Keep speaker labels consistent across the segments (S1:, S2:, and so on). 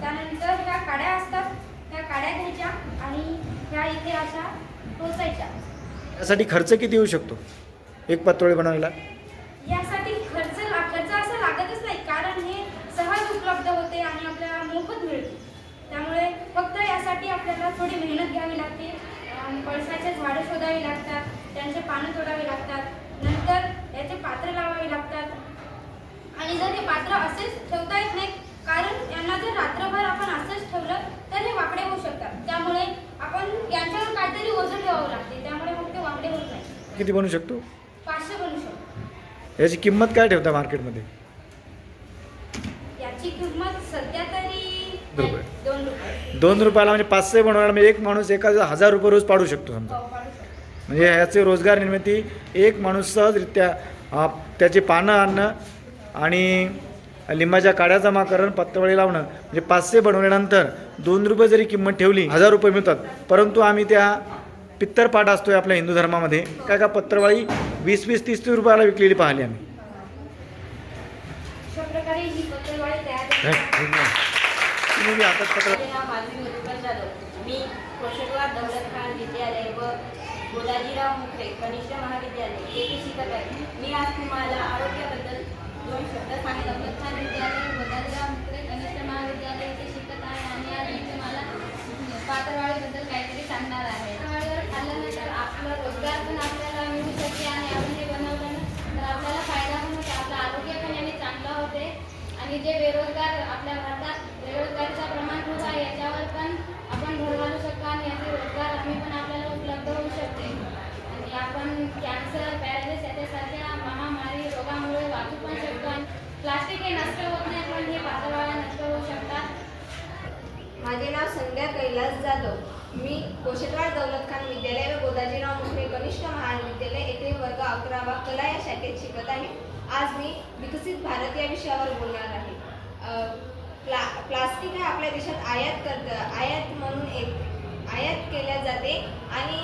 S1: त्यानंतर ह्या काड्या असतात त्या काड्या घ्यायच्या आणि ह्या इथे अशा टोचायच्या
S2: यासाठी खर्च किती येऊ शकतो? एक पातोळी बनवायला?
S1: यासाठी खर्च खर्च असा लागतच नाही कारण हे सहज उपलब्ध होते आणि आपल्याला मोफत मिळते. त्यामुळे फक्त यासाठी आपल्याला थोडी मेहनत घ्यावी लागते अम, पळसाचे झाडं शोधावी लागतात त्यांचे पानं तोडावी लागतात नंतर याचे पात्र लावावे लागतात. आणि जर हे पात्र असेच
S2: किती बनवू शकतो?
S1: पाचशे बनू शकतो.
S2: याची किंमत काय ठेवता मार्केटमध्ये?
S1: याची किंमत सध्या तरी
S2: दोन रुपये.
S1: दोन रुपये.
S2: दोन रुपयाला म्हणजे पाचशे बनवणार म्हणजे एक माणूस एका हजार रुपये रोज पाडू शकतो समजा.
S1: हो.
S2: म्हणजे ह्याचे रोजगार निर्मिती एक माणूस सहजरित्या त्याची पानं आणणं आणि लिंबाच्या काड्या जमा करणं पत्तवळी लावणं म्हणजे पाचशे बनवल्यानंतर दोन रुपये जरी किंमत ठेवली हजार रुपये मिळतात परंतु आम्ही त्या पित्तर पाट असतोय आपल्या हिंदू धर्मामध्ये. काय का पत्रवाळी वीस वीस तीस तीस रुपयाला विकलेली पाहिली आम्ही.
S1: तयार
S2: हे,
S1: करतात.
S2: ठीक आहे. तुम्ही बी हातात पत्र
S3: माझे नाव माधवी मधुकर जाधव मी कोशेगाव दौलत खान विद्यालय व गोदाजीराव मुखरे कनिष्ठ महाविद्यालय येथे शिकत आहे मी आज तुम्हाला आरोग्याबद्दल दोन शब्द सांगत
S4: दौलत खान विद्यालय गोदाजीराव मुकरे कनिष्ठ महाविद्यालय येथे शिकत आहे आणि आज मी तुम्हाला पातळवाडीबद्दल काहीतरी सांगणार आहे पातळवाडीवर खाल्ल्यानंतर आपला रोजगार पण आपल्याला मिळू शकते आणि आपण हे बनवलं ना तर आपल्याला फायदा पण होते आपलं आरोग्य पण याने चांगलं होते की जे बेरोजगार आपल्या भारतात बेरोजगारीचं प्रमाण खूप आहे याच्यावर पण आपण भर घालू शकतो आणि याचे रोजगार हमी पण आपल्याला उपलब्ध होऊ शकते. आणि आपण कॅन्सर पॅरालिस याच्यासारख्या महामारी रोगामुळे वाचू पण शकतो आणि प्लास्टिक हे नष्ट होत नाही पण हे पातळवाळ्या नष्ट होऊ शकतात.
S5: माझे नाव संध्या कैलास जाधव. मी कोशेटवाड दौलत खान विद्यालय व गोदाजीराव मुखरे कनिष्ठ महाविद्यालय येथे वर्ग अकरावा कला या शाखेत शिकत आहे. आज मी विकसित भारत या विषयावर बोलणार प्लास्टिक हे आपल्या देशात आयात करत आयात म्हणून एक आयात केल्या जाते आणि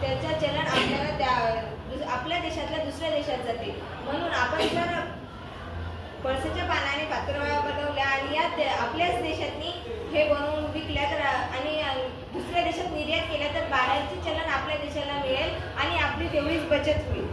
S5: त्याचं चलन आपल्याला त्या दुस- आपल्या देशातल्या दुसऱ्या देशात जाते. म्हणून आपण जर पळसाच्या पानाने पात्रवाया बनवल्या आणि या आपल्याच देशातनी हे बनवून विकल्या तर आणि दुसऱ्या देशात निर्यात केल्या तर बाहेरचे चलन आपल्या देशाला मिळेल आणि आपली तेवढीच बचत होईल.